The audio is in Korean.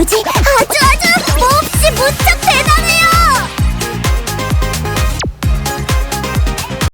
아버지? 아주 아주